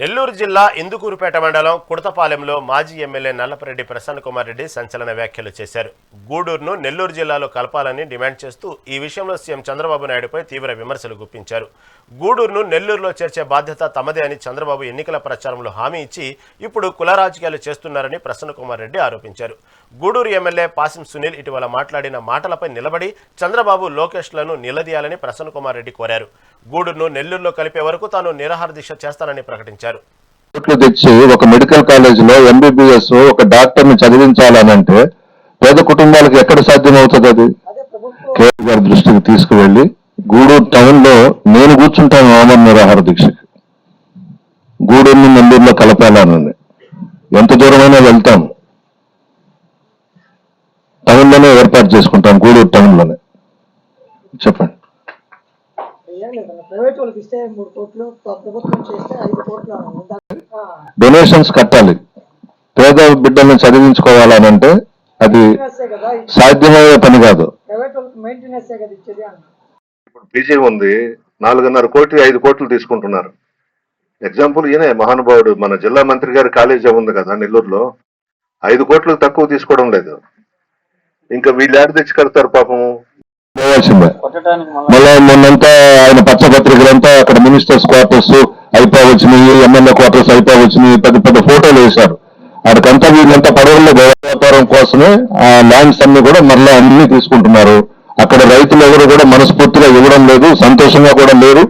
నెల్లూరు జిల్లా ఇందుకూరుపేట మండలం కుడతపాలెంలో మాజీ ఎమ్మెల్యే నల్లపరెడ్డి ప్రసన్న కుమార్ రెడ్డి సంచలన వ్యాఖ్యలు చేశారు. గూడూరును నెల్లూరు జిల్లాలో కలపాలని డిమాండ్ చేస్తూ ఈ విషయంలో సీఎం చంద్రబాబు నాయుడుపై తీవ్ర విమర్శలు గుప్పించారు. గూడూరును నెల్లూరులో చేర్చే బాధ్యత తమదే అని చంద్రబాబు ఎన్నికల ప్రచారంలో హామీ ఇచ్చి ఇప్పుడు కుల రాజకీయాలు చేస్తున్నారని ప్రసన్న కుమార్ రెడ్డి ఆరోపించారు. గూడూరు ఎమ్మెల్యే పాసిం సునీల్ ఇటీవల మాట్లాడిన మాటలపై నిలబడి చంద్రబాబు లోకేష్లను నిలదీయాలని ప్రసన్న కుమార్ రెడ్డి కోరారు. గూడూరును నెల్లూరులో కలిపే వరకు తాను నిరాహార దీక్ష చేస్తానని ప్రకటించారు. కోట్లు తెచ్చి ఒక మెడికల్ కాలేజ్లో ఎంబీబీఎస్ ఒక డాక్టర్ని చదివించాలనంటే పేద కుటుంబాలకు ఎక్కడ సాధ్యమవుతుంది అది? కేఆర్ గారి దృష్టికి తీసుకువెళ్ళి గూడూరు టౌన్లో నేను కూర్చుంటాను ఆమరణ నిరాహార దీక్షకి. గూడూరుని నెల్లూరులో కలపాలని ఎంత దూరమైనా వెళ్తాము టౌన్లోనే ఏర్పాటు చేసుకుంటాం గూడూరు టౌన్లోనే చెప్పండి. ప్రైవేట్ వాళ్ళకి ఇస్తే మూడు కోట్లు ప్ర- ప్రభుత్వం చేస్తే ఐదు కోట్లు అన్న. దాని- ఆ, డొనేషన్స్ కట్టాలి. పేద బిడ్డల్ని చదివించుకోవాలనంటే అది మెయింటెనెన్సే కదా ఈ సాధ్యమయ్యే పని కాదు. ఇప్పుడు పీజీ ఉంది. నాలుగున్నర కోటి ఐదు కోట్లు తీసుకుంటున్నారు. ఎగ్జాంపుల్ ఈయనే మహానుభావుడు. మన జిల్లా మంత్రి గారి కాలేజీ ఉంది కదా నెల్లూరులో. ఐదు కోట్లు తక్కువ తీసుకోవడం లేదు. ఇంకా వీళ్ళు ఏడు తెచ్చి కడతారు పాపం పోవాల్సిందే. మళ్ళీ మొన్నంతా ఆయన పచ్చపత్రికలంతా అక్కడ మినిస్టర్స్ క్వార్టర్స్ అయిపో వచ్చినాయి ఎమ్మెల్యే క్వార్టర్స్ అయిపో వచ్చినాయి పెద్ద పెద్ద ఫోటోలు వేశారు. అక్కడికంతా వీళ్ళంతా పడవల్లో వ్యాపారం కోసమే ఆ ల్యాండ్స్ అన్ని కూడా మరలా అన్ని తీసుకుంటున్నారు. అక్కడ రైతులు ఎవరు కూడా మనస్ఫూర్తిగా ఇవ్వడం లేదు సంతోషంగా కూడా లేరు.